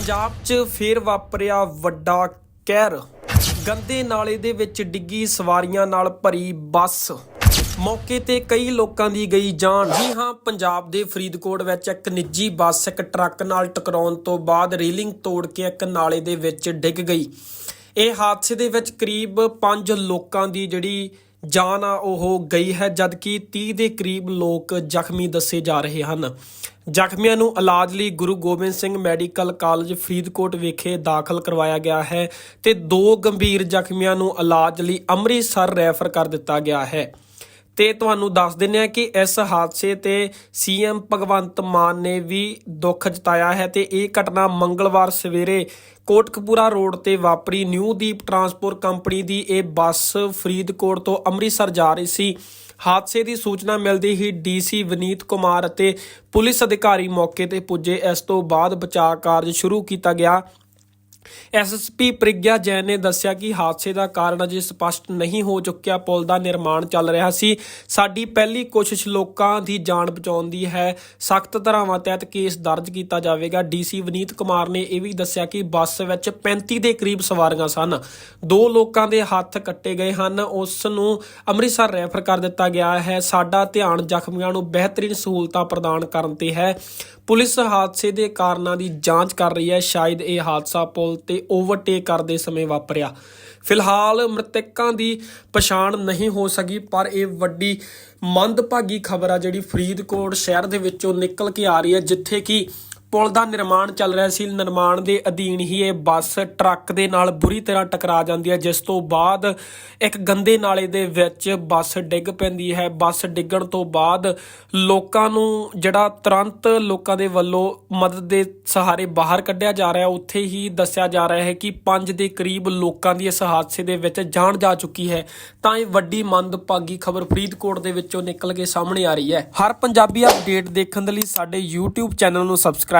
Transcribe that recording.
ਪੰਜਾਬ 'ਚ ਫੇਰ ਵਾਪਰਿਆ ਵੱਡਾ ਕਹਿਰ। ਗੰਦੇ ਨਾਲੇ ਦੇ ਵਿੱਚ ਡਿੱਗੀ ਸਵਾਰੀਆਂ ਨਾਲ ਭਰੀ ਬੱਸ। ਮੌਕੇ ਤੇ ਕਈ ਲੋਕਾਂ ਦੀ ਗਈ ਜਾਨ। ਜੀ ਹਾਂ, ਪੰਜਾਬ ਦੇ ਫਰੀਦਕੋਟ ਵਿੱਚ ਇੱਕ ਨਿੱਜੀ ਬੱਸ, ਇੱਕ ਟਰੱਕ ਨਾਲ ਟਕਰਾਉਣ ਤੋਂ ਬਾਅਦ ਰੇਲਿੰਗ ਤੋੜ ਕੇ ਇੱਕ ਨਾਲੇ ਦੇ ਵਿੱਚ ਡਿੱਗ ਗਈ। ਇਹ ਹਾਦਸੇ ਦੇ ਵਿੱਚ ਕਰੀਬ 5 ਲੋਕਾਂ ਦੀ ਜਿਹੜੀ ਜਾਨ ਆ ਉਹ ਗਈ ਹੈ, ਜਦਕਿ 30 ਦੇ ਕਰੀਬ ਲੋਕ ਜ਼ਖਮੀ ਦੱਸੇ ਜਾ ਰਹੇ ਹਨ। ਜ਼ਖਮੀਆਂ ਨੂੰ ਇਲਾਜ ਲਈ ਗੁਰੂ ਗੋਬਿੰਦ ਸਿੰਘ ਮੈਡੀਕਲ ਕਾਲਜ ਫਰੀਦਕੋਟ ਵਿਖੇ ਦਾਖਲ ਕਰਵਾਇਆ ਗਿਆ ਹੈ ਤੇ ਦੋ ਗੰਭੀਰ ਜ਼ਖਮੀਆਂ ਨੂੰ ਇਲਾਜ ਲਈ ਅੰਮ੍ਰਿਤਸਰ ਰੈਫਰ ਕਰ ਦਿੱਤਾ ਗਿਆ ਹੈ। ਤੇ ਤੁਹਾਨੂੰ ਦੱਸ ਦਿੰਦੇ ਹਾਂ ਕਿ ਇਸ ਹਾਦਸੇ ਤੇ ਸੀਐਮ ਭਗਵੰਤ ਮਾਨ ਨੇ ਵੀ ਦੁੱਖ ਜਤਾਇਆ ਹੈ ਤੇ ਇਹ ਘਟਨਾ ਮੰਗਲਵਾਰ ਸਵੇਰੇ ਕੋਟਕਪੂਰਾ ਰੋਡ ਤੇ ਵਾਪਰੀ। ਨਿਊ ਦੀਪ ਟਰਾਂਸਪੋਰਟ ਕੰਪਨੀ ਦੀ ਇਹ ਬੱਸ ਫਰੀਦਕੋਟ ਤੋਂ ਅੰਮ੍ਰਿਤਸਰ ਜਾ ਰਹੀ ਸੀ। ਹਾਦਸੇ ਦੀ ਸੂਚਨਾ ਮਿਲਦੇ ਹੀ ਡੀਸੀ ਵਿਨੀਤ ਕੁਮਾਰ ਅਤੇ ਪੁਲਿਸ ਅਧਿਕਾਰੀ ਮੌਕੇ ਤੇ ਪੁੱਜੇ। ਇਸ ਤੋਂ ਬਾਅਦ ਬਚਾਅ ਕਾਰਜ ਸ਼ੁਰੂ ਕੀਤਾ ਗਿਆ। ਐਸਐਸਪੀ ਪ੍ਰਗਿਆ ਜੈਨ ਨੇ ਦੱਸਿਆ ਕਿ ਹਾਦਸੇ ਦਾ ਕਾਰਨ ਅਜੇ ਸਪਸ਼ਟ ਨਹੀਂ ਹੋ ਚੁੱਕਿਆ। ਪੁਲ ਦਾ ਨਿਰਮਾਣ ਚੱਲ ਰਿਹਾ ਸੀ। ਸਾਡੀ ਪਹਿਲੀ ਕੋਸ਼ਿਸ਼ ਲੋਕਾਂ ਦੀ ਜਾਨ ਬਚਾਉਣ ਦੀ ਹੈ। ਸਖਤ ਧਾਰਾਵਾਂ ਤਹਿਤ ਕੇਸ ਦਰਜ ਕੀਤਾ ਜਾਵੇਗਾ। ਡੀਸੀ ਵਨੀਤ ਕੁਮਾਰ ਨੇ ਇਹ ਵੀ ਦੱਸਿਆ ਕਿ ਬੱਸ ਵਿੱਚ 35 ਦੇ ਕਰੀਬ ਸਵਾਰੀਆਂ ਸਨ। ਦੋ ਲੋਕਾਂ ਦੇ ਹੱਥ ਕੱਟੇ ਗਏ ਹਨ। ਉਸ ਨੂੰ ਅੰਮ੍ਰਿਤਸਰ ਰੈਫਰ ਕਰ ਦਿੱਤਾ ਗਿਆ ਹੈ। ਸਾਡਾ ਧਿਆਨ ਜ਼ਖਮੀਆਂ ਨੂੰ ਬਿਹਤਰੀਨ ਸਹੂਲਤਾਂ ਪ੍ਰਦਾਨ ਕਰਨ ਤੇ ਹੈ। ਪੁਲਿਸ ਹਾਦਸੇ ਦੇ ਕਾਰਨਾਂ ਦੀ ਜਾਂਚ ਕਰ ਰਹੀ ਹੈ। ਸ਼ਾਇਦ ਇਹ ਹਾਦਸਾ ਪੁਲ ਤੇ ਓਵਰਟੇਕ ਕਰਦੇ ਸਮੇਂ ਵਾਪਰਿਆ। ਫਿਲਹਾਲ ਮ੍ਰਿਤਕਾਂ ਦੀ ਪਛਾਣ ਨਹੀਂ ਹੋ ਸਕੀ, ਪਰ ਇਹ ਵੱਡੀ ਮੰਦਭਾਗੀ ਖਬਰ ਆ ਜਿਹੜੀ ਫਰੀਦਕੋਟ ਸ਼ਹਿਰ ਦੇ ਵਿੱਚੋਂ ਨਿਕਲ ਕੇ ਆ ਰਹੀ ਹੈ, ਜਿੱਥੇ ਕਿ ਪੁਲ ਦਾ ਨਿਰਮਾਣ ਚੱਲ ਰਿਹਾ ਸੀ। ਨਿਰਮਾਣ ਦੇ ਅਧੀਨ ਹੀ ਇਹ ਬੱਸ ਟਰੱਕ ਦੇ ਨਾਲ ਬੁਰੀ ਤਰ੍ਹਾਂ ਟਕਰਾ ਜਾਂਦੀ ਹੈ, ਜਿਸ ਤੋਂ ਬਾਅਦ ਇੱਕ ਗੰਦੇ ਨਾਲੇ ਦੇ ਵਿੱਚ ਬੱਸ ਡਿੱਗ ਪੈਂਦੀ ਹੈ। ਬੱਸ ਡਿੱਗਣ ਤੋਂ ਬਾਅਦ ਲੋਕਾਂ ਨੂੰ ਜਿਹੜਾ ਤੁਰੰਤ ਲੋਕਾਂ ਦੇ ਵੱਲੋਂ ਮਦਦ ਦੇ ਸਹਾਰੇ ਬਾਹਰ ਕੱਢਿਆ ਜਾ ਰਿਹਾ ਉੱਥੇ ਹੀ ਦੱਸਿਆ ਜਾ ਰਿਹਾ ਹੈ ਕਿ 5 ਦੇ ਕਰੀਬ ਲੋਕਾਂ ਦੀ ਇਸ ਹਾਦਸੇ ਦੇ ਵਿੱਚ ਜਾਨ ਜਾ ਚੁੱਕੀ ਹੈ। ਤਾਂ ਇਹ ਵੱਡੀ ਮੰਦਭਾਗੀ ਖਬਰ ਫਰੀਦਕੋਟ ਦੇ ਵਿੱਚੋਂ ਨਿਕਲ ਕੇ ਸਾਹਮਣੇ ਆ ਰਹੀ ਹੈ। ਹਰ ਪੰਜਾਬੀ ਅਪਡੇਟ ਦੇਖਣ ਦੇ ਲਈ ਸਾਡੇ YouTube ਚੈਨਲ ਨੂੰ ਸਬਸਕ੍ਰਾਈਬ